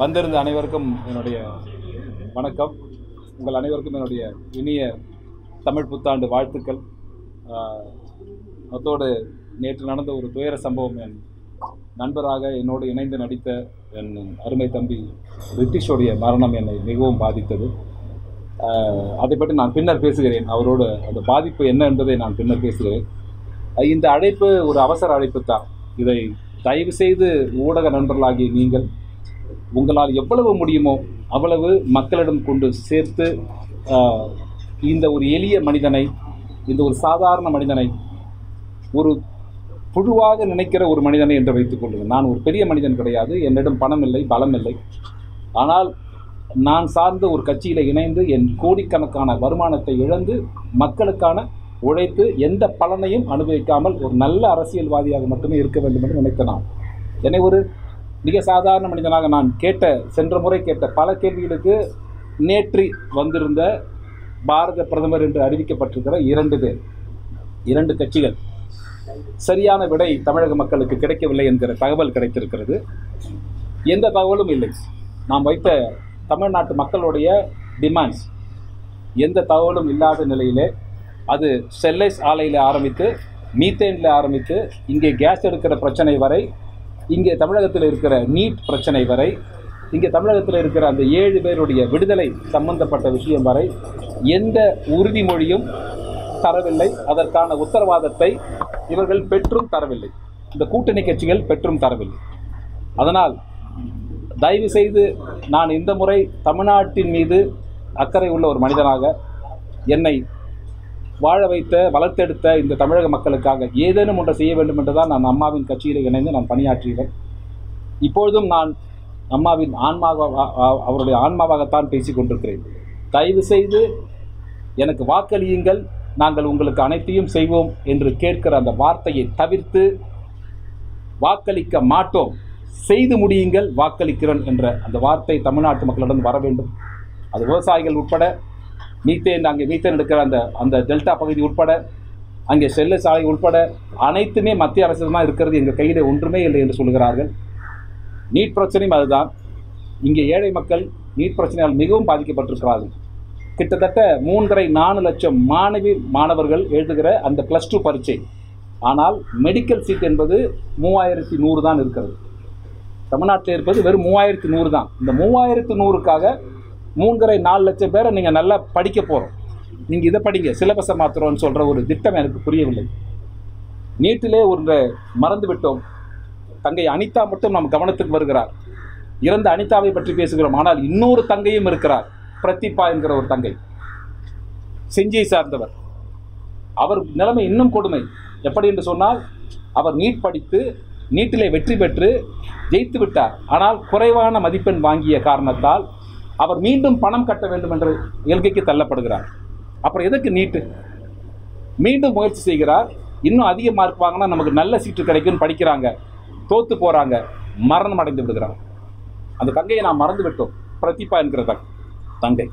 வந்திருந்த அனைவருக்கும் என்னுடைய வணக்கம். உங்கள் அனைவருக்கும் என்னுடைய இனிய தமிழ் புத்தாண்டு வாழ்த்துக்கள். ஆஹ், அத்தோடு நேற்று நடந்த ஒரு துயர சம்பவம் என் நண்பராக என்னோடு இணைந்து நடித்த என் அருமை தம்பி ரித்திஷோடைய மரணம் என்னை மிகவும் பாதித்தது. அதை பற்றி நான் பின்னர் பேசுகிறேன். அவரோட அந்த பாதிப்பு என்ன என்பதை நான் பின்னர் பேசுகிறேன். இந்த அழைப்பு ஒரு அவசர அழைப்பு தான் இதை தயவு செய்து ஊடக நண்பர்களாகிய நீங்கள் உங்களால் எவ்வளவு முடியுமோ அவ்வளவு மக்களிடம் கொண்டு சேர்த்து இந்த ஒரு எளிய மனிதனை இந்த ஒரு சாதாரண மனிதனை ஒரு புழுவாக நினைக்கிற ஒரு மனிதனை என்று வைத்துக் கொள்ளுங்கள். நான் ஒரு பெரிய மனிதன் கிடையாது. என்னிடம் பணம் இல்லை பலம் இல்லை. ஆனால் நான் சார்ந்த ஒரு கட்சியில் இணைந்து என் கோடிக்கணக்கான வருமானத்தை இழந்து மக்களுக்கான உழைத்து எந்த பலனையும் அனுபவிக்காமல் ஒரு நல்ல அரசியல்வாதியாக மட்டுமே இருக்க வேண்டும் என்று நினைத்த நான். என்னை ஒரு மிக சாதாரண மனிதனாக நான் கேட்ட சென்ற முறை கேட்ட பல கேள்விகளுக்கு நேற்று வந்திருந்த பாரத பிரதமர் என்று அறிவிக்கப்பட்டிருக்கிற இரண்டு பேர் இரண்டு கட்சிகள். சரியான விடை தமிழக மக்களுக்கு கிடைக்கவில்லை என்கிற தகவல் கிடைத்திருக்கிறது. எந்த தகவலும் இல்லை. நாம் வைத்த தமிழ்நாட்டு மக்களுடைய டிமாண்ட்ஸ் எந்த தகவலும் இல்லாத நிலையிலே அது ஸ்டெர்லைஸ் ஆலையில் ஆரம்பித்து மீத்தேனில் ஆரம்பித்து இங்கே கேஸ் எடுக்கிற பிரச்சனை வரை இங்கே தமிழகத்தில் இருக்கிற நீட் பிரச்சனை வரை இங்கே தமிழகத்தில் இருக்கிற அந்த ஏழு பேருடைய விடுதலை சம்பந்தப்பட்ட விஷயம் வரை எந்த உறுதிமொழியும் தரவில்லை. அதற்கான உத்தரவாதத்தை இவர்கள் பெற்றும் தரவில்லை. இந்த கூட்டணி கட்சிகள் பெற்றும் தரவில்லை. அதனால் தயவு செய்து நான் இந்த முறை தமிழ்நாட்டின் மீது அக்கறை உள்ள ஒரு மனிதனாக என்னை வாழ வைத்த வளர்த்தெடுத்த இந்த தமிழக மக்களுக்காக ஏதேனும் ஒன்றை செய்ய வேண்டும் என்றுதான் நான் அம்மாவின் கட்சியில் இணைந்து நான் பணியாற்றுகிறேன் இப்பொழுதும் நான் அம்மாவின் ஆன்மாவ அவருடைய ஆன்மாவாகத்தான் பேசிக் கொண்டிருக்கிறேன். தயவு செய்து எனக்கு வாக்களியுங்கள் நாங்கள் உங்களுக்கு அனைத்தையும் செய்வோம் என்று கேட்கிற அந்த வார்த்தையை தவிர்த்து வாக்களிக்க மாட்டோம். செய்து முடியுங்கள் வாக்களிக்கிறோம் என்ற அந்த வார்த்தை தமிழ்நாட்டு மக்களிடம் வர வேண்டும். அது விவசாயிகள் உட்பட மீத்தேன் அங்கே மீத்தேன் எடுக்கிற அந்த அந்த டெல்டா பகுதி உட்பட அங்கே செல்ல சாலை உட்பட அனைத்துமே மத்திய அரசு தான் இருக்கிறது எங்கள் கையில் ஒன்றுமே இல்லை என்று சொல்கிறார்கள் நீட் பிரச்சனையும் அதுதான். இங்கே ஏழை மக்கள் நீட் பிரச்சனையால் மிகவும் பாதிக்கப்பட்டிருக்கிறார்கள். கிட்டத்தட்ட மூன்றரை நாலு லட்சம் மாணவி மாணவர்கள் எழுதுகிற அந்த ப்ளஸ் டூ பரீட்சை. ஆனால் மெடிக்கல் சீட் என்பது மூவாயிரத்தி நூறு தான் இருக்கிறது. தமிழ்நாட்டில் இருப்பது வெறும் மூவாயிரத்தி நூறு தான். இந்த மூவாயிரத்து நூறுக்காக மூன்றரை நாலு லட்சம் பேரை நீங்கள் நல்லா படிக்க போகிறோம் நீங்கள் இதை படிங்க சிலபஸை மாத்திரம்னு சொல்கிற ஒரு திட்டம் எனக்கு புரியவில்லை. நீட்டிலே ஒரு மறந்து விட்டோம். தங்கை அனிதா மட்டும் நம் கவனத்துக்கு வருகிறார். இறந்த அனிதாவை பற்றி பேசுகிறோம் ஆனால் இன்னொரு தங்கையும் இருக்கிறார் பிரதீபா என்கிற ஒரு தங்கை. செஞ்சியை சார்ந்தவர். அவர் நிலைமை இன்னும் கொடுமை. எப்படி என்று சொன்னால் அவர் நீட் படித்து நீட்டிலே வெற்றி பெற்று ஜெயித்து விட்டார். ஆனால் குறைவான மதிப்பெண் வாங்கிய காரணத்தால் அவர் மீண்டும் பணம் கட்ட வேண்டும் என்ற இயல்கைக்கு தள்ளப்படுகிறார். அப்புறம் எதுக்கு நீட்டு? மீண்டும் முயற்சி செய்கிறார். இன்னும் அதிக மார்க் வாங்கினா நமக்கு நல்ல சீட்டு கிடைக்கும்னு படிக்கிறாங்க. தோத்து போகிறாங்க மரணம் அடைந்து விடுகிறார். அந்த தங்கையை நாம் மறந்து விட்டோம் பிரதீபா என்கிற தங்கை.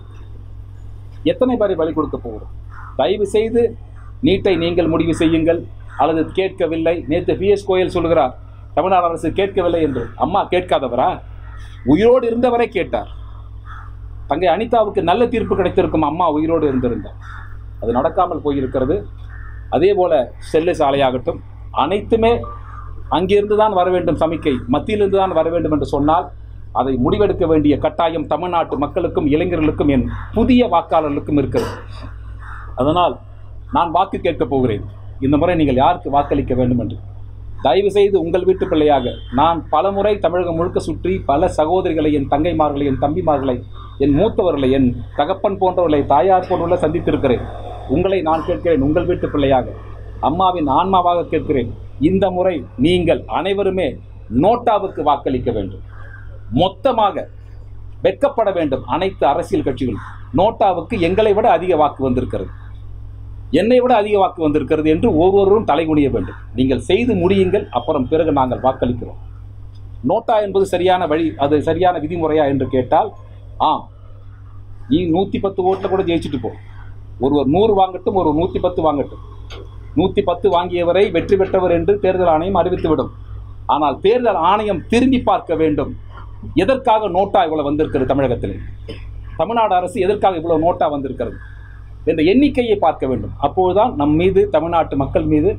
எத்தனை பேரை பலி கொடுக்க போகிறோம்? தயவு செய்து நீட்டை நீங்கள் முடிவு செய்யுங்கள். அல்லது கேட்கவில்லை. நேற்று பிஎஸ் கோயல் சொல்கிறார் தமிழ்நாடு அரசு கேட்கவில்லை என்று. அம்மா கேட்காதவரா? உயிரோடு இருந்தவரை கேட்டார். தங்கை அனிதாவுக்கு நல்ல தீர்ப்பு கிடைத்திருக்கும் அம்மா உயிரோடு இருந்திருந்தார். அது நடக்காமல் போயிருக்கிறது. அதே போல செல்லு சாலையாகட்டும் அனைத்துமே அங்கிருந்து தான் வர வேண்டும் சமிக்கை மத்தியிலிருந்து தான் வர வேண்டும் என்று சொன்னால் அதை முடிவெடுக்க வேண்டிய கட்டாயம் தமிழ்நாட்டு மக்களுக்கும் இளைஞர்களுக்கும் என் புதிய வாக்காளர்களுக்கும் இருக்கிறது. அதனால் நான் வாக்கு கேட்கப் போகிறேன். இந்த முறை நீங்கள் யாருக்கு வாக்களிக்க வேண்டும் என்று? தயவு செய்து உங்கள் வீட்டு பிள்ளையாக நான் பல முறை தமிழகம் முழுக்க சுற்றி பல சகோதரிகளை என் தங்கைமார்களை என் தம்பிமார்களை என் மூத்தவர்களை என் தகப்பன் போன்றவர்களை தாயார் போன்றவர்களை சந்தித்திருக்கிறேன். உங்களை நான் கேட்கிறேன் உங்கள் வீட்டு பிள்ளையாக. அம்மாவின் ஆன்மாவாக கேட்கிறேன். இந்த முறை நீங்கள் அனைவருமே நோட்டாவுக்கு வாக்களிக்க வேண்டும். மொத்தமாக வெட்கப்பட வேண்டும் அனைத்து அரசியல் கட்சிகளும். நோட்டாவுக்கு எங்களை விட அதிக வாக்கு வந்திருக்கிறது. என்னை விட அதிக வாக்கு வந்திருக்கிறது என்று ஒவ்வொருவரும் தலைகுனிய வேண்டும். நீங்கள் செய்து முடியுங்கள் அப்புறம் பிறகு நாங்கள் வாக்களிக்கிறோம். நோட்டா என்பது சரியான வழி அது சரியான விதிமுறையா என்று கேட்டால் ஆம். நீ நூற்றி பத்து ஓட்டில் கூட ஜெயிச்சுட்டு போ. ஒருவர் நூறு வாங்கட்டும் ஒரு நூற்றி பத்து வாங்கட்டும். நூற்றி பத்து வாங்கியவரை வெற்றி பெற்றவர் என்று தேர்தல் ஆணையம் அறிவித்துவிடும். ஆனால் தேர்தல் ஆணையம் திரும்பி பார்க்க வேண்டும். எதற்காக நோட்டா இவ்வளோ வந்திருக்கிறது தமிழகத்தில்? தமிழ்நாடு அரசு எதற்காக இவ்வளோ நோட்டா வந்திருக்கிறது? என்ற எண்ணிக்கையை பார்க்க வேண்டும். அப்போதுதான் நம் மீது தமிழ்நாட்டு மக்கள் மீது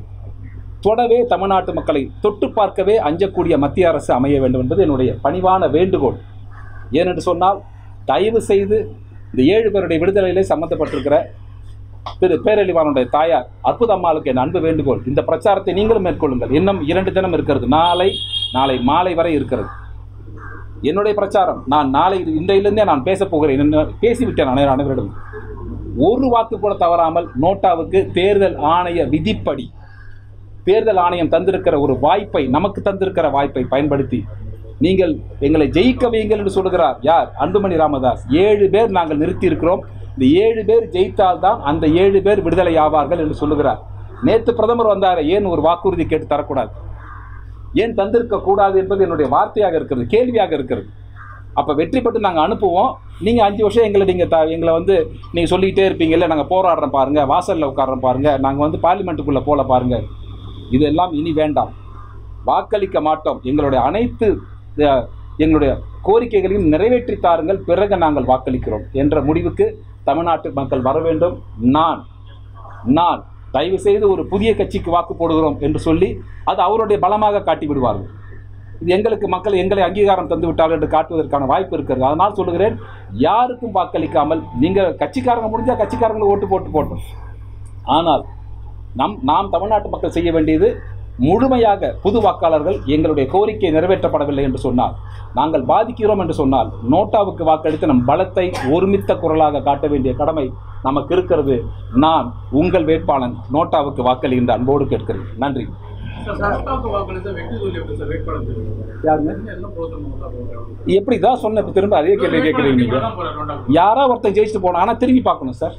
தொடவே தமிழ்நாட்டு மக்களை தொட்டு பார்க்கவே அஞ்சக்கூடிய மத்திய அரசு அமைய வேண்டும் என்பது என்னுடைய பணிவான வேண்டுகோள். ஏனென்று சொன்னால் தயவு செய்து இந்த ஏழு பேருடைய விடுதலையிலே சம்மந்தப்பட்டிருக்கிற திரு பேரழிவானுடைய தாயார் அற்புதம்மாளுக்கு என் அன்பு வேண்டுகோள். இந்த பிரச்சாரத்தை நீங்களும் மேற்கொள்ளுங்கள். இன்னும் இரண்டு தினம் இருக்கிறது. நாளை நாளை மாலை வரை இருக்கிறது. என்னுடைய பிரச்சாரம். நான் நாளை இன்றையிலிருந்தே நான் பேசப் போகிறேன். என்ன பேசிவிட்டேன் அனைவரும் அனைவரிடம் ஒரு வாக்கு கூட தவறாமல் நோட்டாவுக்கு தேர்தல் ஆணைய விதிப்படி தேர்தல் ஆணையம் தந்திருக்கிற ஒரு வாய்ப்பை நமக்கு தந்திருக்கிற வாய்ப்பை பயன்படுத்தி நீங்கள் எங்களை ஜெயிக்க வையுங்கள் என்று சொல்கிறார் யார்? அன்புமணி ராமதாஸ். ஏழு பேர் நாங்கள் நிறுத்தி இருக்கிறோம் இந்த ஏழு பேர் ஜெயித்தால்தான் அந்த ஏழு பேர் விடுதலை ஆவார்கள் என்று சொல்லுகிறார். நேற்று பிரதமர் வந்தார். ஏன் ஒரு வாக்குறுதி கேட்டு தரக்கூடாது? ஏன் தந்திருக்க கூடாது என்பது என்னுடைய வார்த்தையாக இருக்கிறது கேள்வியாக இருக்கிறது. அப்போ வெற்றி பெற்று நாங்கள் அனுப்புவோம். நீங்கள் அஞ்சு வருஷம் எங்களை நீங்கள் த எங்களை வந்து நீங்கள் சொல்லிக்கிட்டே இருப்பீங்கல்ல நாங்கள் போராடுறோம் பாருங்கள் வாசலில் உட்காடுறோம் பாருங்கள் நாங்கள் வந்து பார்லிமெண்ட்டுக்குள்ளே போகல பாருங்கள் இதெல்லாம் இனி வேண்டாம். வாக்களிக்க மாட்டோம். எங்களுடைய அனைத்து எங்களுடைய கோரிக்கைகளையும் நிறைவேற்றி தாருங்கள். பிறகு நாங்கள் வாக்களிக்கிறோம் என்ற முடிவுக்கு தமிழ்நாட்டு மக்கள் வர வேண்டும். நான் நான் தயவு செய்து ஒரு புதிய கட்சிக்கு வாக்கு போடுகிறோம் என்று சொல்லி அது அவருடைய பலமாக காட்டி விடுவார்கள். இது எங்களுக்கு மக்கள் எங்களை அங்கீகாரம் தந்து விட்டார்கள் என்று காட்டுவதற்கான வாய்ப்பு இருக்கிறது. அதனால் சொல்லுகிறேன் யாருக்கும் வாக்களிக்காமல் நீங்கள் கட்சிக்காரங்க முடிஞ்சால் கட்சிக்காரங்களை ஓட்டு போட்டு போட்டோம். ஆனால் நம் நாம் தமிழ்நாட்டு மக்கள் செய்ய வேண்டியது முழுமையாக புது வாக்காளர்கள் எங்களுடைய கோரிக்கை நிறைவேற்றப்படவில்லை என்று சொன்னால் நாங்கள் பாதிக்கிறோம் என்று சொன்னால் நோட்டாவுக்கு வாக்களித்து நம் பலத்தை ஒருமித்த குரலாக காட்ட வேண்டிய கடமை நமக்கு இருக்கிறது. நான் உங்கள் வேட்பாளன் நோட்டாவுக்கு வாக்களிக்கின்ற அன்போடு கேட்கிறேன். நன்றி. எப்படி தான் சொன்ன திரும்ப அதே கேள்வி கேட்குறீங்க யாரோ ஒருத்தன் ஜெயிச்சுட்டு போனா ஆனால் திரும்பி பார்க்கணும் சார்.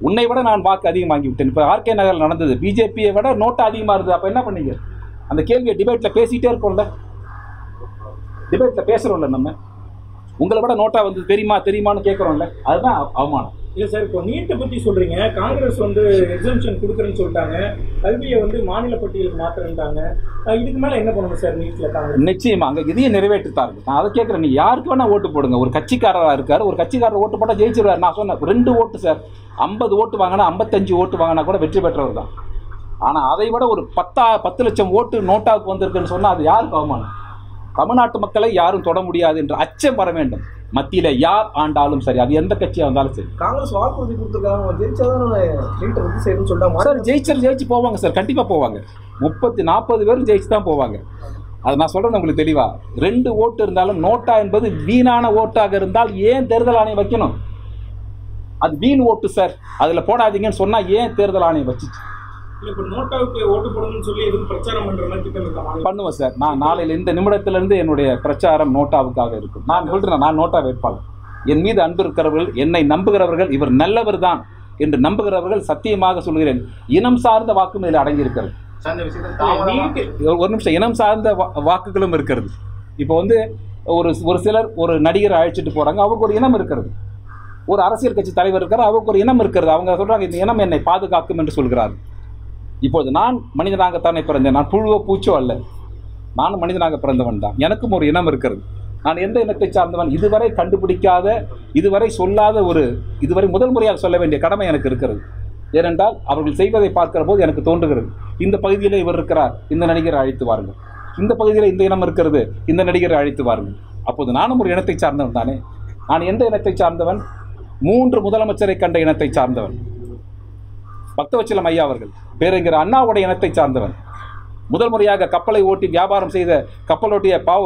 உன்னை விட நான் வாக்கு அதிகமாகி வாங்கி விட்டேன். இப்போ ஆர்கே நகரில் நடந்தது. பிஜேபியை விட நோட்டு அதிகமாக இருந்தது. அப்போ என்ன பண்ணீங்க? அந்த கேள்வியை டிபேட்டில் பேசிகிட்டே இருக்கோம்ல. டிபேட்டில் பேசுகிறோம்ல நம்ம. உங்களை விட நோட்டாக வந்து தெரியுமா தெரியுமான்னு கேட்குறோம்ல. அதுதான் அவமானம். இல்லை சார் இப்போ நீட்டை பற்றி சொல்கிறீங்க காங்கிரஸ் வந்து எக்ஸம்ஷன் கொடுக்குறேன்னு சொல்லிட்டாங்க. கல்வியை வந்து மாநில பட்டியலுக்கு மாத்துறேன்ட்டாங்க. இதுக்கு மேலே என்ன பண்ணணும் சார் நீட்டில் காங்கிரஸ்? நிச்சயமாக அங்கே இதையும் நிறைவேற்றித்தாருங்க நான் அதை கேட்குறேன். நீ யாருக்கு வேணால் ஓட்டு போடுங்க. ஒரு கட்சிக்காரராக இருக்கார். ஒரு கட்சிக்காரர் ஓட்டு போட்டால் ஜெயிச்சிருவார். நான் சொன்னேன் ரெண்டு ஓட்டு சார். ஐம்பது ஓட்டு வாங்கினா ஐம்பத்தஞ்சு ஓட்டு வாங்கினா கூட வெற்றி பெற்றவர் தான். ஆனால் அதை விட ஒரு பத்தா பத்து லட்சம் ஓட்டு நோட்டாவுக்கு வந்திருக்குன்னு சொன்னால் அது யாருக்கு அவமானம்? தமிழ்நாட்டு மக்களை யாரும் தொட முடியாது என்ற அச்சம் வர வேண்டும். மத்தியில் யார் ஆண்டாலும் சரி அது எந்த கட்சியாக இருந்தாலும் சரி. காங்கிரஸ் வாக்குறுதி கொடுத்துருக்காங்க. சார் ஜெயிச்சர் ஜெயிச்சு போவாங்க சார் கண்டிப்பாக போவாங்க. முப்பத்தி நாற்பது பேரும் ஜெயிச்சு தான் போவாங்க. அது நான் சொல்கிறேன் உங்களுக்கு தெளிவா. ரெண்டு ஓட்டு இருந்தாலும் நோட்டா என்பது வீணான ஓட்டாக இருந்தால் ஏன் தேர்தல் ஆணையம் வைக்கணும்? அது வீண் ஓட்டு சார். அதில் போடாதீங்கன்னு சொன்னால் ஏன் தேர்தல் ஆணையம் வச்சுச்சு? பண்ணுவேன் சார். நான் நாளையில் இந்த நிமிடத்திலிருந்து என்னுடைய பிரச்சாரம் நோட்டாவுக்காக இருக்கும். நான் சொல்கிறேன் நான் நோட்டா வேட்பாளர். என் மீது அன்பு இருக்கிறவர்கள் என்னை நம்புகிறவர்கள் இவர் நல்லவர் தான் என்று நம்புகிறவர்கள் சத்தியமாக சொல்கிறேன். இனம் சார்ந்த வாக்கும் இதில் அடங்கியிருக்கிறது. ஒரு ஒரு நிமிஷம் இனம் சார்ந்த வா- வாக்குகளும் இருக்கிறது. இப்போ வந்து ஒரு ஒரு சிலர் ஒரு நடிகரை அழைச்சிட்டு போகிறாங்க அவருக்கு ஒரு இனம் இருக்கிறது. ஒரு அரசியல் கட்சி தலைவர் இருக்கார் அவருக்கு ஒரு இனம் இருக்கிறது. அவங்க சொல்கிறாங்க இந்த இனம் என்னை பாதுகாக்கும் என்று சொல்கிறார் இப்பொழுது நான் மனிதனாகத்தானே பிறந்தேன்? நான் புழுவோ பூச்சோ அல்ல. நானும் மனிதனாக பிறந்தவன் தான். எனக்கும் ஒரு இனம் இருக்கிறது. நான் எந்த இனத்தை சார்ந்தவன்? இதுவரை கண்டுபிடிக்காத இதுவரை சொல்லாத ஒரு இதுவரை முதல் முறையாக சொல்ல வேண்டிய கடமை எனக்கு இருக்கிறது. ஏனென்றால் அவர்கள் செய்வதை பார்க்கிற போது எனக்கு தோன்றுகிறது. இந்த பகுதியில் இவர் இருக்கிறார். இந்த நடிகரை அழைத்து வாருங்கள். இந்த பகுதியில் இந்த இனம் இருக்கிறது. இந்த நடிகரை அழைத்து வாருங்கள். அப்போது நானும் ஒரு இனத்தை சார்ந்தவன் தானே? நான் எந்த இனத்தை சார்ந்தவன்? மூன்று முதலமைச்சரை கண்ட இனத்தை சார்ந்தவன். பக்தவச்சலம் ஐயா அவர்கள் பேரறிஞர் அண்ணாவுடைய இனத்தை சார்ந்தவன். முதல் முறையாக கப்பலை ஓட்டி வியாபாரம் செய்த கப்பலோட்டிய பாவ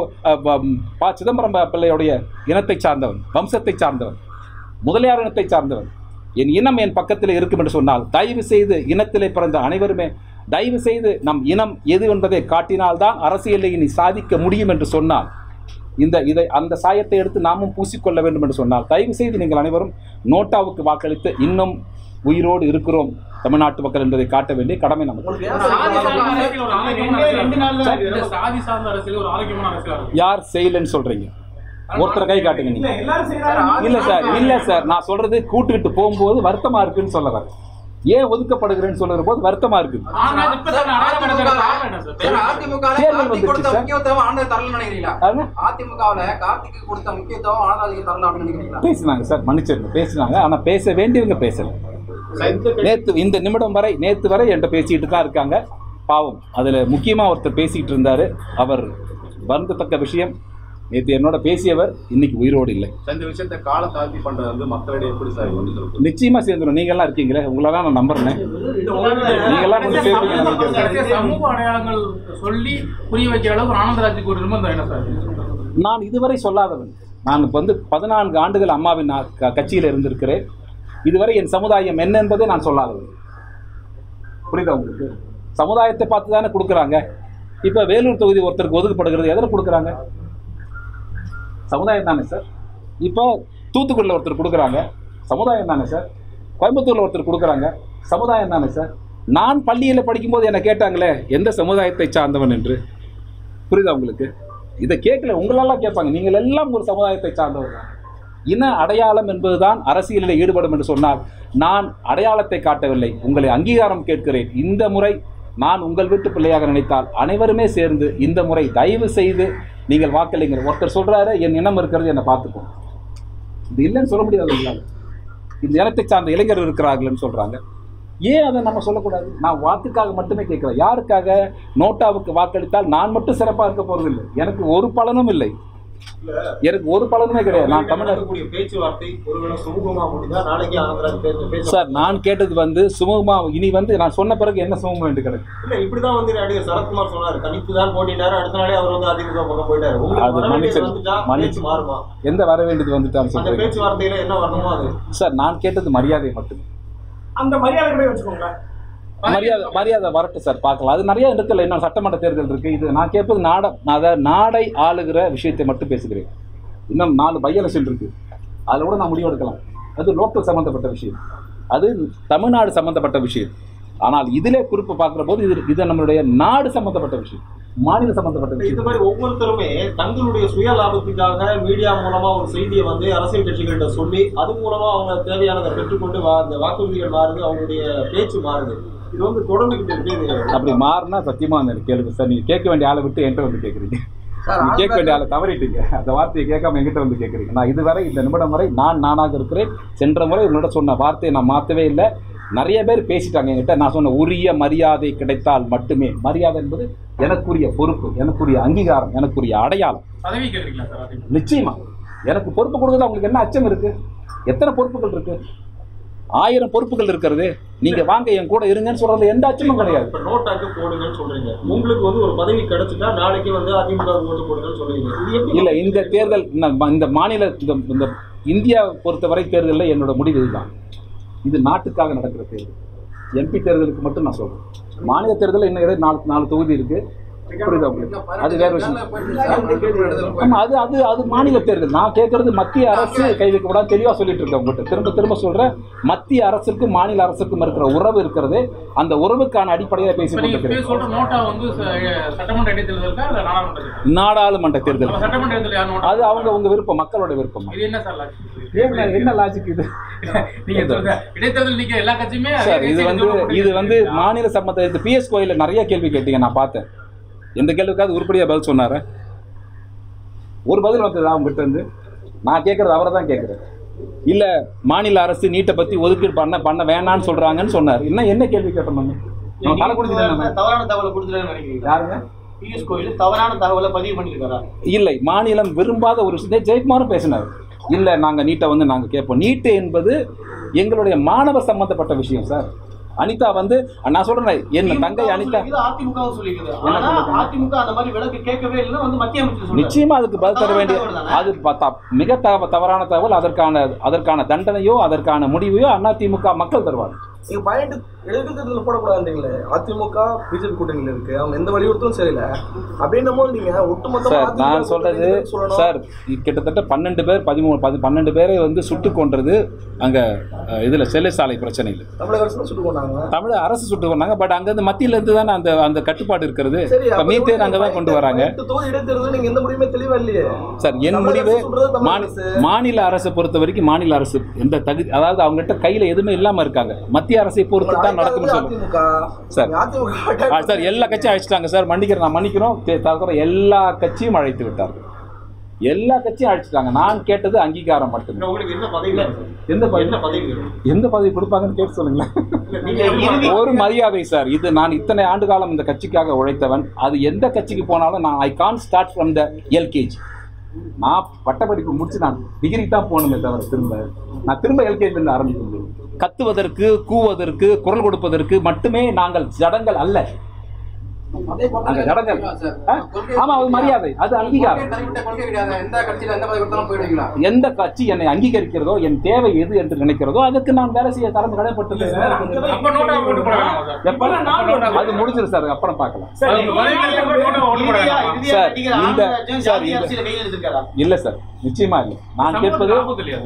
பா சிதம்பரம் பிள்ளையுடைய இனத்தை சார்ந்தவன் வம்சத்தை சார்ந்தவன் முதலியார் இனத்தை சார்ந்தவன். என் இனம் என் பக்கத்தில் இருக்கும் என்று சொன்னால் தயவு செய்து இனத்திலே பிறந்த அனைவருமே தயவு செய்து நம் இனம் எது என்பதை காட்டினால்தான் அரசியலை இனி சாதிக்க முடியும் என்று சொன்னால் இந்த இதை அந்த சாயத்தை எடுத்து நாமும் பூசிக்கொள்ள வேண்டும் என்று சொன்னால் தயவு செய்து நீங்கள் அனைவரும் நோட்டாவுக்கு வாக்களித்து இன்னும் உயிரோடு இருக்கிறோம் தமிழ்நாட்டு மக்கள் என்பதை காட்ட வேண்டிய கடமை நமக்கு. இருக்கு யார் செய்யலைன்னு சொல்றீங்க? ஒருத்தர் கை காட்டுங்க இல்ல நீங்க இல்ல சார் இல்ல சார். நான் சொல்றது கூட்டுக்கிட்டு போகும்போது வருத்தமா இருக்குன்னு சொல்ல வரேன். ஏன் ஒதுக்கப்படுகிறேன்னு சொல்லுற போது வருத்தமா நினைக்கிறீங்களா? பேசினாங்க சார். மன்னிச்சிருங்க. பேசினாங்க. ஆனா பேச வேண்டியவங்க பேசல. நேத்து இந்த நிமிடம் வரை நேத்து வரை என்கிட்ட பேசிட்டு தான் இருக்காங்க. பாவம். அதுல முக்கியமா ஒருத்தர் பேசிட்டு இருந்தாரு. அவர் வருந்தத்தக்க விஷயம். நேத்து என்னோட பேசியவர் இன்னைக்கு உயிரோடு இல்லை. இந்த விஷயத்தை கால தாழ்த்தி பண்றது வந்து மக்களிடையே எப்படி சார் செல்வது நிச்சயமா சேர்ந்துடும் நீங்க எல்லாம் இருக்கீங்களே உங்களெல்லாம் நான் நம்புறேன். நீங்க எல்லாம் வந்து. கடைசியா சமூக அடையாளங்கள் சொல்லி புரிய வைக்கிற அளவுக்கு ஆனந்தராஜுக்கு ஒரு நிர்பந்தம் என்ன சார்? நான் இதுவரை சொல்லாதவன். நான் இப்ப வந்து பதினான்கு ஆண்டுகள் அம்மாவின் கட்சியில் இருந்திருக்கிறேன். இதுவரை என் சமுதாயம் என்ன என்பதை நான் சொல்லாதது புரியுதா உங்களுக்கு? சமுதாயத்தை பார்த்து தானே கொடுக்குறாங்க. இப்போ வேலூர் தொகுதி ஒருத்தருக்கு ஒதுக்கப்படுகிறது எதில் கொடுக்குறாங்க? சமுதாயம் தானே சார்? இப்போ தூத்துக்குடியில் ஒருத்தர் கொடுக்குறாங்க. சமுதாயம் தானே சார்? கோயம்புத்தூரில் ஒருத்தர் கொடுக்குறாங்க. சமுதாயம் தானே சார்? நான் பள்ளியில் படிக்கும்போது என்னை கேட்டாங்களே எந்த சமுதாயத்தை சார்ந்தவன் என்று? புரியுதா உங்களுக்கு? இதை கேட்கல உங்களெல்லாம் கேட்பாங்க. நீங்கள் எல்லாம் ஒரு சமுதாயத்தை சார்ந்தவர் தான் இன அடையாளம் என்பதுதான் அரசியலில் ஈடுபடும் என்று சொன்னால் நான் அடையாளத்தை காட்டவில்லை உங்களை அங்கீகாரம் கேட்கிறேன். இந்த முறை நான் உங்கள் வீட்டு பிள்ளையாக நினைத்தால் அனைவருமே சேர்ந்து இந்த முறை தயவு செய்து நீங்கள் வாக்களிங்க ஒருத்தர் சொல்கிறாரு என் இனம் இருக்கிறது என்னை பார்த்துக்கும் இது இல்லைன்னு சொல்ல முடியாது உங்களால் இந்த இனத்தை சார்ந்த இளைஞர் இருக்கிறார்கள்னு சொல்கிறாங்க ஏன் அதை நம்ம சொல்லக்கூடாது? நான் வாக்குக்காக மட்டுமே கேட்குறேன். யாருக்காக நோட்டாவுக்கு வாக்களித்தால் நான் மட்டும் சிறப்பாக இருக்க போகிறதில்லை எனக்கு ஒரு பலனும் இல்லை. எனக்கு ஒரு பலனுமே கிடையாது. நான் தமிழர் பேச்சுவார்த்தை ஒருவேளை சுமூகமா முடிந்தா நாளைக்கு சார் நான் கேட்டது வந்து சுமூகமா இனி வந்து நான் சொன்ன பிறகு என்ன சுமூகம் என்று கிடக்கு இல்ல இப்படிதான் வந்து நடிகர் சரத்குமார் சொன்னாரு. கணிப்பு தான் போட்டிட்டாரு. அடுத்த நாளே அவர் வந்து அதிமுக பக்கம் போயிட்டாரு. அது உங்களுக்கு வர வேண்டியது மன்னிச்சு- வந்துட்டா மன்னிச்சு- பேச்சு மாறுமா? எந்த வர வேண்டியது வந்துட்டான்னு அந்த சொல்றீங்க. பேச்சுவார்த்தையில என்ன வரணுமோ அது? சார் நான் கேட்டது மரியாதை மட்டும். அந்த மரியாதை கூட வச்சுக்கோங்களேன். மரியாதை மரியாதை வரட்டும் சார் பார்க்கலாம். அது நிறைய இருக்குல்ல இன்னும் சட்டமன்ற தேர்தல் இருக்கு. இது நான் கேட்பது நாட நான் அதை நாடை ஆளுகிற விஷயத்தை மட்டும் பேசுகிறேன். இன்னும் நாலு பை எலெக்ஷன் இருக்கு. அதில் கூட நான் முடிவு எடுக்கலாம். அது லோக்கல் சம்மந்தப்பட்ட விஷயம். அது தமிழ்நாடு சம்மந்தப்பட்ட விஷயம். ஆனால் இதிலே குறிப்பு பார்க்குற போது இது இது நம்மளுடைய நாடு சம்மந்தப்பட்ட விஷயம். மாநில சம்மந்தப்பட்ட இந்த விஷயம். மாதிரி ஒவ்வொருத்தருமே தங்களுடைய சுய லாபத்துக்காக மீடியா மூலமா ஒரு செய்தியை வந்து அரசியல் கட்சிகள்கிட்ட சொல்லி அது மூலமா அவங்க தேவையானதை பெற்றுக்கொண்டு அந்த வாக்குறுதிகள் மாறுது அவங்களுடைய பேச்சு மாறுது. இது வந்து தொடர்ந்துகிட்டு இருக்கு. அப்படி மாறினா சத்தியமா அந்த கேளுங்க. சார் நீங்க கேட்க வேண்டிய ஆளை விட்டு என்கிட்ட வந்து கேட்குறீங்க. கேட்க வேண்டிய ஆளை தவறிட்டீங்க. அந்த வார்த்தையை கேட்காம என்கிட்ட வந்து கேட்குறீங்க. நான் இதுவரை இந்த நிமிடம் வரை நான் நானாக இருக்கிறேன். சென்ற முறை உங்களோட சொன்ன வார்த்தையை நான் மாற்றவே இல்லை. நிறைய பேர் பேசிட்டாங்க என்கிட்ட. நான் சொன்ன உரிய மரியாதை கிடைத்தால் மட்டுமே. மரியாதை என்பது எனக்குரிய பொறுப்பு எனக்குரிய அங்கீகாரம் எனக்குரிய அடையாளம்? நிச்சயமா. எனக்கு பொறுப்பு கொடுக்குறது அவங்களுக்கு என்ன அச்சம் இருக்கு? எத்தனை பொறுப்புகள் இருக்கு? ஆயிரம் பொறுப்புகள் இருக்கிறது. நீங்க வாங்க என் கூட இருங்கன்னு சொல்றது எந்த அச்சமும் கிடையாது. இப்ப நோட்டாக்கு போடுங்கன்னு சொல்றீங்க. உங்களுக்கு வந்து ஒரு பதவி கிடைச்சிட்டா நாளைக்கு வந்து அதிமுக ஓட்டு போடுங்கன்னு சொல்றீங்க. இல்ல இந்த தேர்தல் இந்த மாநில இந்த இந்த இந்தியா பொறுத்தவரை தேர்தலில் என்னோட முடிவு இதுதான். இது நாட்டுக்காக நடக்கிற தேர்தல். எம்பி தேர்தலுக்கு மட்டும் நான் சொல்றேன். மாநில தேர்தலில் இன்னும் நாலு நாலு தொகுதி இருக்கு. புரியுதா உங்களுக்கு அது வேற விஷயம். அது அது அது மாநில தேர்தல். நான் கேட்கறது மத்திய அரசு கை வைக்க கூடாது தெளிவா சொல்லிட்டு இருக்கேன் உங்கள்கிட்ட திரும்ப திரும்ப சொல்றேன். மத்திய அரசுக்கும் மாநில அரசுக்கும் இருக்கிற உறவு இருக்கிறது. அந்த உறவுக்கான அடிப்படையில் பேசி நாடாளுமன்ற தேர்தல். அது அவங்க உங்க விருப்பம் மக்களோட விருப்பம். இது என்ன லாஜிக் இது? இது வந்து இது வந்து மாநில சம்பந்த இது பிஎஸ் கோயிலில் நிறைய கேள்வி கேட்டீங்க நான் பார்த்தேன். எந்த கேள்விக்காவது உருப்படியாக பதில் சொன்னாரு? ஒரு பதில் வந்ததா அவங்ககிட்ட இருந்து. நான் கேட்கறது அவரை தான் கேட்குறேன் இல்லை மாநில அரசு நீட்டை பற்றி ஒதுக்கீடு பண்ண பண்ண வேணான்னு சொல்கிறாங்கன்னு சொன்னார். இன்னும் என்ன கேள்வி கேட்டோம் தவறான தகவலை யாருங்க? பியூஷ் கோயில் தவறான தகவலை பதிவு இல்லை மாநிலம் விரும்பாத ஒரு விஷயத்தை ஜெயக்குமாரும் பேசினார். இல்லை நாங்கள் நீட்டை வந்து நாங்கள் கேட்போம். நீட்டு என்பது எங்களுடைய மாணவர் சம்பந்தப்பட்ட விஷயம் சார். அனிதா வந்து நான் சொல்றேன் என் தங்கை அனிதா அதிமுக அந்த மாதிரி விலக்கு கேட்கவே இல்லைன்னா வந்து மத்திய அமைச்சர். நிச்சயமா அதுக்கு பதில் தர வேண்டிய தவறான தகவல் தானே? அது மிக தவ- தவறான தகவல் அதற்கான அதற்கான தண்டனையோ அதற்கான முடிவையோ அதிமுக மக்கள் பதினெட்டு இடைத்தேர்தல் தேர்தல் போடக்கூடாதுன்றீங்களே? அதிமுக பிஜேபி கூட்டணியில் இருக்கு. அவங்க எந்த வலியுறுத்தலும் சரியில்லை அப்படின்னும் போது நீங்க அதிமுக நான் சொல்றது. சார் கிட்டத்தட்ட பன்னெண்டு பேர் பதிமூணு பதி பன்னெண்டு பேரை வந்து சுட்டு கொன்றது அங்கே இதில் செல்லை சாலை பிரச்சனையில். தமிழக அரசு சுட்டு கொண்டாங்க தமிழ் அரசு சுட்டு கொண்டாங்க பட் அங்கேருந்து மத்தியில இருந்து தானே அந்த அந்த கட்டுப்பாடு இருக்கிறது. மீத்தேன் அங்கே தான் கொண்டு வராங்க. இடைத்தேர்தல் நீங்க எந்த முடிவுமே தெளிவா இல்லையே. சார் என் தமிழக முடிவு தமிழக. மாநில அரசை பொறுத்த வரைக்கும் மாநில அரசு எந்த தகுதி அதாவது அவங்ககிட்ட கையில் எதுவுமே இல்லாமல் இருக்காங்க. மத்திய அரசை பொறுத்து உங்களை தான் நடக்கும்னு சொல்லுங்க. சார். சார் எல்லா கட்சியும் அழைச்சிட்டாங்க சார். மன்னிக்கிறேன் நான் மன்னிக்கிறோம். தவிர எல்லா கட்சியும் அழைத்து விட்டார்கள் எல்லா கட்சியும் அழைச்சிட்டாங்க. நான் கேட்டது அங்கீகாரம் மட்டுமே? எந்த பதவி? எந்த பதவி கொடுப்பாங்கன்னு கேட்டு சொல்லுங்களேன். ஒரு மரியாதை சார். இது நான் இத்தனை ஆண்டு காலம் இந்த கட்சிக்காக உழைத்தவன். அது எந்த கட்சிக்கு போனாலும் நான் I can start from the LKG நான் பட்டப்படிப்பு முடிச்சு நான் டிகிரி தான் போகணுமே தவிர திரும்ப. நான் திரும்ப எல்கேஜிலேருந்து ஆரம்பிக்க முடியும். கத்துவதற்கு கூவதற்கு குரல் கொடுப்பதற்கு மட்டுமே நாங்கள் ஜடங்கள் அல்ல. ஆமா அது மரியாதை. அது அங்கீகாரம். எந்த கட்சி என்னை அங்கீகரிக்கிறதோ என் தேவை எது என்று நினைக்கிறதோ அதுக்கு நான் வேலை செய்ய தரம் எப்ப? அது முடிஞ்சிடும் சார். அப்புறம் பார்க்கலாம். சார், இந்த- சார், இல்ல சார். நிச்சயமா இல்ல. நான் கேட்பது?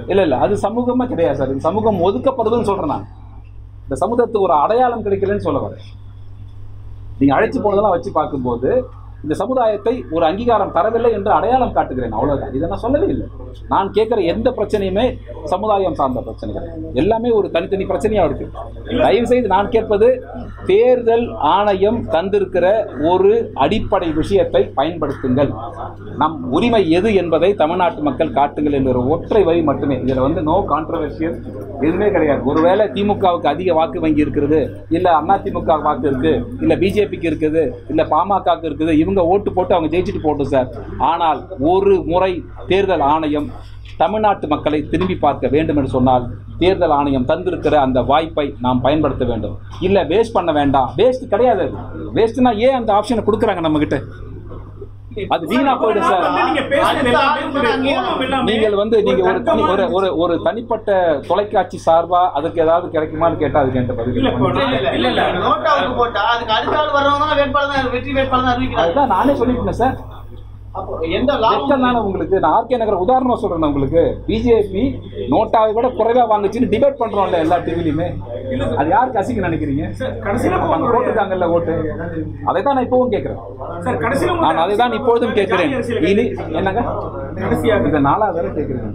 இல்ல இல்ல. அது சமூகமா கிடையாது சார். இந்த சமூகம் ஒதுக்கப்படுதுன்னு சொல்றேன் நான். இந்த சமூகத்துக்கு ஒரு அடையாளம் கிடைக்கலன்னு சொல்ல வரேன். நீங்க அழைச்சு போனதெல்லாம் வச்சு பார்க்கும்போது இந்த சமுதாயத்தை ஒரு அங்கீகாரம் தரவில்லை என்று அடையாளம் காட்டுகிறேன். அவ்வளவுதான். இதை நான் சொல்லவே இல்லை. நான் கேட்குற எந்த பிரச்சனையுமே சமுதாயம் சார்ந்த பிரச்சனைகள். எல்லாமே ஒரு தனித்தனி பிரச்சனையாக இருக்கு. தயவு செய்து நான் கேட்பது தேர்தல் ஆணையம் தந்திருக்கிற ஒரு அடிப்படை விஷயத்தை பயன்படுத்துங்கள். நம் உரிமை எது என்பதை தமிழ்நாட்டு மக்கள் காட்டுங்கள் என்ற ஒற்றை வரி மட்டுமே. இதில் வந்து நோ கான்ட்ரவர்ஷியல் எதுவுமே கிடையாது. ஒருவேளை திமுகவுக்கு அதிக வாக்கு வங்கி இருக்கிறது இல்லை அண்ணா திமுக வாக்கு இருக்கு இல்லை பிஜேபிக்கு இருக்குது இல்லை பாமகக்கு இருக்குது இவங்க ஓட்டு போட்டு அவங்க ஜெயிச்சுட்டு போட்டு சார். ஆனால் ஒரு முறை தேர்தல் ஆணையம் தமிழ்நாட்டு மக்களை திரும்பி பார்க்க வேண்டும் என்று சொன்னால் தேர்தல் ஆணையம் தந்திருக்கிற அந்த வாய்ப்பை நாம் பயன்படுத்த வேண்டும். இல்ல வேஸ்ட் பண்ண வேண்டாம். வேஸ்ட் கிடையாது வேஸ்ட்னா ஏன் அந்த ஆப்ஷனை கொடுக்குறாங்க நம்ம கிட்ட அது வீணா போயிடும் சார். நீங்கள் வந்து நீங்க ஒரு தனி ஒரு ஒரு ஒரு தனிப்பட்ட தொலைக்காட்சி சார்பா அதுக்கு ஏதாவது கிடைக்குமான்னு கேட்டா அதுக்கு என்கிட்ட பதில் இல்ல, இப்போ இல்லை. நான்- இல்ல இல்ல. நோட்டாவுக்கு போட்டா அதுக்கு அடுத்த ஆள் வர்றவங்க தான் வேட்பாளர் தான் வெற்றி வேட்பாளர் தான் அறிவிக்கிறாங்க. அதுதான் நானே சொல்லிட்டேன் சார். உங்களுக்கு நான் ஆர்கே நகர் உதாரணமா சொல்றேன் உங்களுக்கு. பிஜேபி நோட்டாவை விட குறைவா வாங்குச்சுன்னு டிபேட் பண்றோம்ல எல்லா டிவிலையுமே அது யாருக்கு அசிங்க நினைக்கிறீங்க? கடைசியில போட்டிருக்காங்கல்ல ஓட்டு அதை தான் நான் இப்பவும் கேட்கிறேன் நான் அதை தான் இப்பொழுதும் கேட்கிறேன் இனி என்னங்க? இதை நாலாவது தடவை கேட்கிறேன்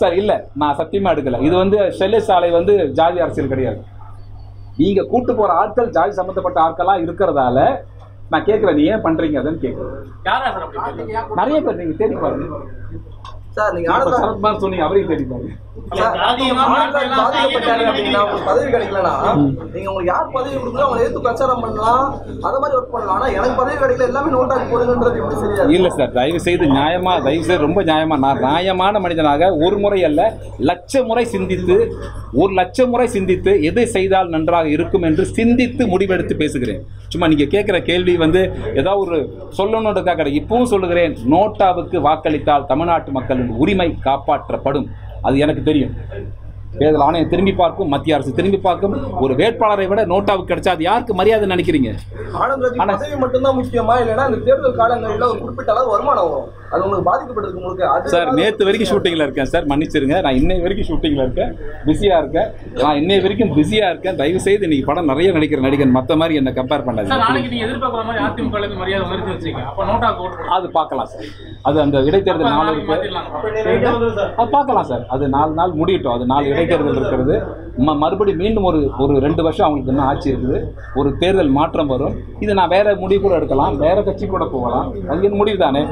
சார் இல்ல. நான் சத்தியமா எடுக்கல. இது வந்து செல்லை சாலை வந்து ஜாதி அரசியல் கிடையாது. நீங்க கூட்டு போற ஆட்கள் ஜாதி சம்பந்தப்பட்ட ஆட்களா இருக்கிறதால நான் கேட்கிறேன் நீ ஏன் பண்றீங்க? அதுன்னு கேட்கிறேன். யாரா சார் அப்படி கேட்டது? நிறைய பேர் நீங்க தேடி பாருங்க சார் நீங்க இப்ப ஆனந்தா சரத்குமார் சொன்னீங்க அவரையும் தேடி பாருங்க. சார், ஜாதியமா ஆனந்தா எல்லாம் பாதிக்கப்பட்டாரு அப்படின்னா உங்களுக்கு பதவி கிடைக்கலனா? நீங்க உங்களுக்கு யார் பதவி கொடுக்கணும் அவங்களை எடுத்து பிரச்சாரம் பண்ணலாம். அத மாதிரி ஒர்க் பண்ணலாம். ஆனா எனக்கு பதவி கிடைக்கல எல்லாமே நோட்டாக்கி போடுங்கன்றது எப்படி சரியா இல்ல சார் தயவு செய்து நியாயமா தயவு செய்து ரொம்ப நியாயமா நான் நியாயமான மனிதனாக ஒரு முறை அல்ல லட்ச முறை சிந்தித்து ஒரு லட்சம் முறை சிந்தித்து எதை செய்தால் நன்றாக இருக்கும் என்று சிந்தித்து முடிவெடுத்து பேசுகிறேன். சும்மா நீங்க கேட்கிற கேள்வி வந்து ஏதாவது ஒரு சொல்லணுன்றதுக்காக. இப்பவும் சொல்லுகிறேன் நோட்டாவுக்கு வாக்களித்தால் தமிழ்நாட்டு மக்களின் உரிமை காப்பாற்றப்படும். அது எனக்கு தெரியும். தேர்தல் ஆணையம் திரும்பி பார்க்கும் மத்திய அரசு திரும்பி பார்க்கும். ஒரு வேட்பாளரை விட நோட்டாவுக்கு கிடைச்சா அது யாருக்கு மரியாதை நினைக்கிறீங்க? ஆனந்த் மட்டும்தான் முக்கியமா? இல்லைன்னா இந்த தேர்தல் காலங்கள்ல ஒரு குறிப்பிட்ட அளவு வருமானம் வரும். அது உங்களுக்கு பாதிக்கப்பட்டிருக்கு முழுக்க சார் நேற்று வரைக்கும் ஷூட்டிங்கில் இருக்கேன் சார். மன்னிச்சிருங்க. நான் இன்னை வரைக்கும் ஷூட்டிங்கில் இருக்கேன். பிஸியாக இருக்கேன். நான் இன்னை வரைக்கும் பிஸியாக இருக்கேன். தயவு செய்து இன்னைக்கு படம் நிறைய நடிக்கிற நடிகன் மற்ற மாதிரி என்ன கம்பேர் சார் பண்ணாதீங்க நாளைக்கு நீங்க எதிர்பார்க்குற மாதிரி அதிமுக ல மரியாதை மறுத்து வச்சுக்க அப்ப நோட்டாக்கு ஓட்டு போடுங்க. அது பார்க்கலாம் சார். அது அந்த இடைத்தேர்தல் அது பார்க்கலாம் சார். அது நாலு நாள் முடியட்டும். அது நாலு இடைத்தேர்தல் இருக்கிறது. ம மறுபடியும் மீண்டும் ஒரு ஒரு ரெண்டு வருஷம் அவங்களுக்கு இன்னும் ஆட்சி இருக்குது. ஒரு தேர்தல் மாற்றம் வரும். இது நான் வேற முடிவு கூட எடுக்கலாம். வேற கட்சி கூட போகலாம். அது என் முடிவு தானே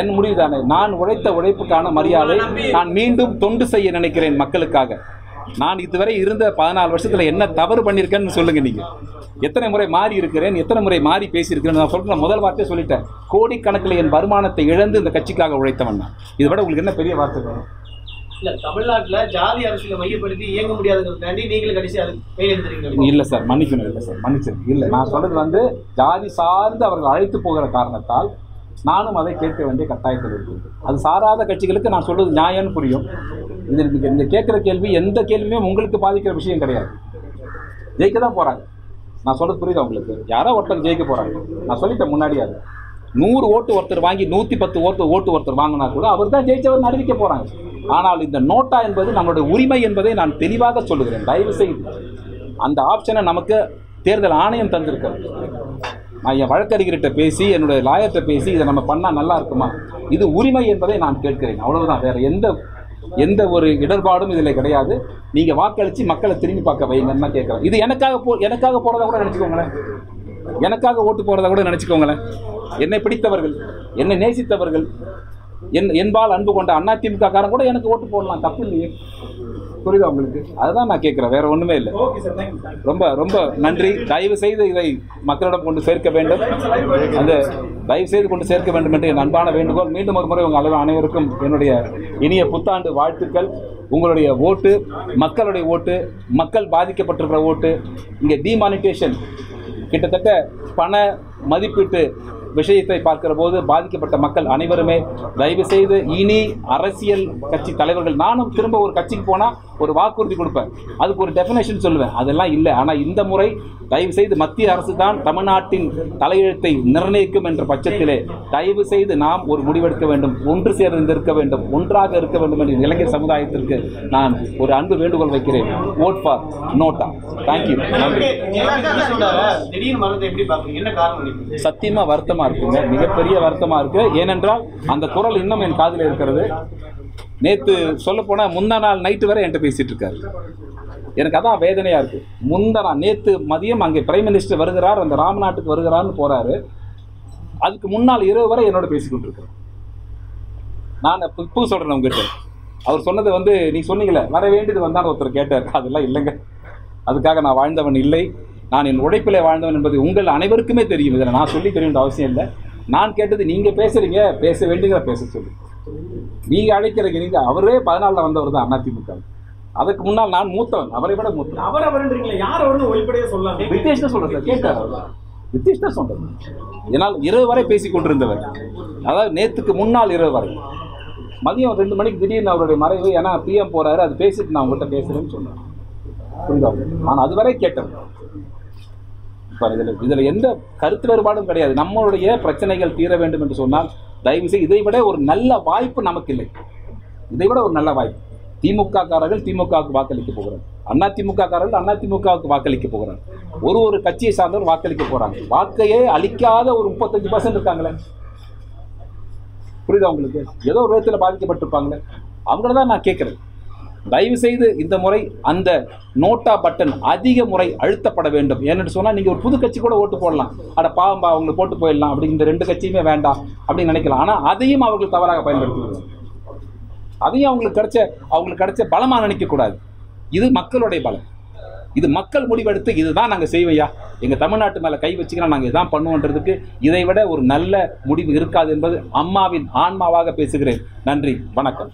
என் முடிவு தானே நான் உழைத்த உழைப்புக்கான மரியாதை நான் மீண்டும் தொண்டு செய்ய நினைக்கிறேன் மக்களுக்காக. நான் இதுவரை இருந்த பதினாலு வருஷத்துல என்ன தவறு பண்ணியிருக்கேன்னு சொல்லுங்க நீங்க. எத்தனை முறை மாறி இருக்கிறேன் எத்தனை முறை மாறி பேசியிருக்கிறேன் நான் சொல்றேன் முதல் வார்த்தையை சொல்லிட்டேன். கோடிக்கணக்கில் என் வருமானத்தை இழந்து இந்த கட்சிக்காக உழைத்தவன் நான். இதை விட உங்களுக்கு என்ன பெரிய வார்த்தை வரும் இல்ல தமிழ்நாட்டுல ஜாதி அரசியலை மையப்படுத்தி இயங்க முடியாதுங்கிறதுக்காண்டி நீங்களும் கடைசி அது கையில் எடுத்துறீங்க இல்ல சார் மன்னிக்கணும் இல்லை சார் மன்னிச்சிருங்க. இல்லை நான் சொல்றது வந்து ஜாதி சார்ந்து அவர்கள் அழைத்து போகிற காரணத்தால் நானும் அதை கேட்க வேண்டிய கட்டாயத்தில் இருக்கிறது. அது சாராத கட்சிகளுக்கு நான் சொல்றது நியாயம்னு புரியும். இது நீங்க- நீங்க கேட்குற கேள்வி எந்த கேள்வியுமே உங்களுக்கு பாதிக்கிற விஷயம் கிடையாது. ஜெயிக்க தான் போகிறாங்க நான் சொல்கிறது புரியுது உங்களுக்கு? யாரோ ஒருத்தர் ஜெயிக்க போகிறாங்க நான் சொல்லிட்டேன் முன்னாடியே அது. நூறு ஓட்டு ஒருத்தர் வாங்கி நூற்றி பத்து ஓட்டு ஓட்டு ஒருத்தர் வாங்கினா கூட அவர் தான் ஜெயிச்சவர் அறிவிக்க போகிறாங்க ஆனால் இந்த நோட்டா என்பது நம்மளுடைய உரிமை என்பதை நான் தெளிவாக சொல்லுகிறேன். தயவு செய்து அந்த ஆப்ஷனை நமக்கு தேர்தல் ஆணையம் தந்திருக்கிறது. நான் என் வழக்கறிஞர்கிட்ட பேசி என்னுடைய லாயர்கிட்ட பேசி இதை நம்ம பண்ணால் நல்லா இருக்குமா? இது உரிமை என்பதை நான் கேட்கிறேன். அவ்வளவுதான். வேற எந்த எந்த ஒரு இடர்பாடும் இதில் கிடையாது. நீங்கள் வாக்களித்து மக்களை திரும்பி பார்க்க வைங்கன்னு தான் கேட்குறேன். இது எனக்காக போ எனக்காக போறதா கூட நினச்சிக்கோங்களேன். எனக்காக ஓட்டு போறதா கூட நினச்சிக்கோங்களேன். என்னை பிடித்தவர்கள் என்னை நேசித்தவர்கள் என் என்பால் அன்பு கொண்ட அதிமுக காரன் கூட எனக்கு ஓட்டு போடலாம். தப்பு இல்லையே. புரியுதா உங்களுக்கு? அதுதான் நான் கேட்குறேன் வேற ஒண்ணுமே இல்லை. ரொம்ப ரொம்ப நன்றி. தயவு செய்து இதை மக்களிடம் கொண்டு சேர்க்க வேண்டும். அந்த தயவு செய்து கொண்டு சேர்க்க வேண்டும் என்று என் அன்பான வேண்டுகோள். மீண்டும் ஒரு முறை உங்கள் அளவு அனைவருக்கும் என்னுடைய இனிய புத்தாண்டு வாழ்த்துக்கள். உங்களுடைய ஓட்டு மக்களுடைய ஓட்டு மக்கள் பாதிக்கப்பட்டிருக்கிற ஓட்டு இங்கே டிமானிட்டேஷன் கிட்டத்தட்ட பண மதிப்பீட்டு விஷயத்தை பார்க்கிற போது பாதிக்கப்பட்ட மக்கள் அனைவருமே தயவு செய்து இனி அரசியல் கட்சி தலைவர்கள் நானும் திரும்ப ஒரு கட்சிக்கு போனால் ஒரு வாக்குறுதி கொடுப்பேன். அதுக்கு ஒரு டெஃபினேஷன் சொல்லுவேன். அதெல்லாம் இல்லை. ஆனால் இந்த முறை தயவு செய்து மத்திய அரசு தான் தமிழ்நாட்டின் தலையெழுத்தை நிர்ணயிக்கும் என்ற பட்சத்திலே தயவு செய்து நாம் ஒரு முடிவெடுக்க வேண்டும் ஒன்று சேர்ந்து இருக்க வேண்டும் ஒன்றாக இருக்க வேண்டும் என்று இளைஞர் சமுதாயத்திற்கு நான் ஒரு அன்பு வேண்டுகோள் வைக்கிறேன். ஓட் ஃபார் நோட்டா தேங்க்யூ நன்றி. சத்தியமா வருத்தமா இருக்குங்க மிகப்பெரிய வருத்தமா இருக்கு. ஏனென்றால் அந்த குரல் இன்னும் என் காதில் இருக்கிறது. நேற்று சொல்ல போனால் முந்தா நாள் நைட்டு வரை என்கிட்ட பேசிட்டு இருக்காரு. எனக்கு அதான் வேதனையாக இருக்குது முந்தனா நேற்று மதியம் அங்கே பிரைம் மினிஸ்டர் வருகிறார் அந்த ராமநாட்டுக்கு வருகிறார்னு போகிறாரு அதுக்கு முன்னால் இரவு வரை என்னோட பேசிக்கொண்டு இருக்கிறேன் நான் இப்போ சொல்கிறேன் உங்ககிட்ட. அவர் சொன்னது வந்து நீ சொன்னீங்களே வர வேண்டியது வந்தான்னு ஒருத்தர் கேட்டார். அதெல்லாம் இல்லைங்க. அதுக்காக நான் வாழ்ந்தவன் இல்லை. நான் என் உழைப்பிலே வாழ்ந்தவன் என்பது உங்கள் அனைவருக்குமே தெரியும். இதில் நான் சொல்லி தெரிய அவசியம் இல்லை. நான் கேட்டது நீங்கள் பேசுறீங்க பேச வேண்டியதை பேச சொல்லி. நீங்கள் அழைக்கிறீங்க நீங்கள் அவரே பதினாலில் வந்தவர் தான் அதிமுக. அதுக்கு முன்னால் நான் மூத்தவன் அவரை விட மூத்தவன். அவர் அவருன்றீங்களா யார் அவர்னு வெளிப்படையா சொல்லலாம் வித்தேஷ் தான் சொல்றேன் சார் கேட்டார். வித்தேஷ் தான் சொல்றேன். என்னால் இரவு வரை பேசிக் கொண்டிருந்தவர். அதாவது நேத்துக்கு முன்னால் இரவு வரை. மதியம் ரெண்டு மணிக்கு திடீர்னு அவருடைய மறைவு ஏன்னா பிஎம் போறாரு அது பேசிட்டு நான் உங்கள்கிட்ட பேசுறேன்னு சொன்னேன். புரியுதா? நான் அதுவரை கேட்டேன் இப்போ இதில் இதில் எந்த கருத்து வேறுபாடும் கிடையாது. நம்மளுடைய பிரச்சனைகள் தீர வேண்டும் என்று சொன்னால் தயவு செய்து இதை விட ஒரு நல்ல வாய்ப்பு நமக்கு இல்லை இதை விட ஒரு நல்ல வாய்ப்பு. திமுக காரர்கள் திமுகவுக்கு வாக்களிக்க போகிறார் அண்ணா திமுக காரர்கள் அண்ணா திமுகவுக்கு வாக்களிக்க போகிறார் ஒரு ஒரு கட்சியை சார்ந்தவர் வாக்களிக்க போகிறாங்க வாக்கையே அளிக்காத ஒரு முப்பத்தஞ்சு பர்சன்ட் இருக்காங்களே. புரியுதா உங்களுக்கு? ஏதோ ஒரு விதத்தில் பாதிக்கப்பட்டிருப்பாங்களே. அவங்கள தான் நான் கேட்குறேன். தயவு செய்து இந்த முறை அந்த நோட்டா பட்டன் அதிக முறை அழுத்தப்பட வேண்டும். ஏன்னு சொன்னால் நீங்கள் ஒரு புது கட்சி கூட ஓட்டு போடலாம். அட பாவம்பா அவங்களுக்கு போட்டு போயிடலாம். அப்படி இந்த ரெண்டு கட்சியுமே வேண்டாம் அப்படின்னு நினைக்கலாம். ஆனால் அதையும் அவர்கள் தவறாக பயன்படுத்துவாங்க அதையும் அவங்களுக்கு கிடைச்ச அவங்களுக்கு கிடைச்ச பலமாக நினைக்கக்கூடாது இது மக்களுடைய பலம். இது மக்கள் முடிவெடுத்து இதுதான் நாங்கள் செய்வையா எங்கள் தமிழ்நாட்டு மேலே கை வச்சுக்கலாம் நாங்கள் இதான் பண்ணுவோன்றதுக்கு இதை விட ஒரு நல்ல முடிவு இருக்காது என்பது அம்மாவின் ஆன்மாவாக பேசுகிறேன். நன்றி. வணக்கம்.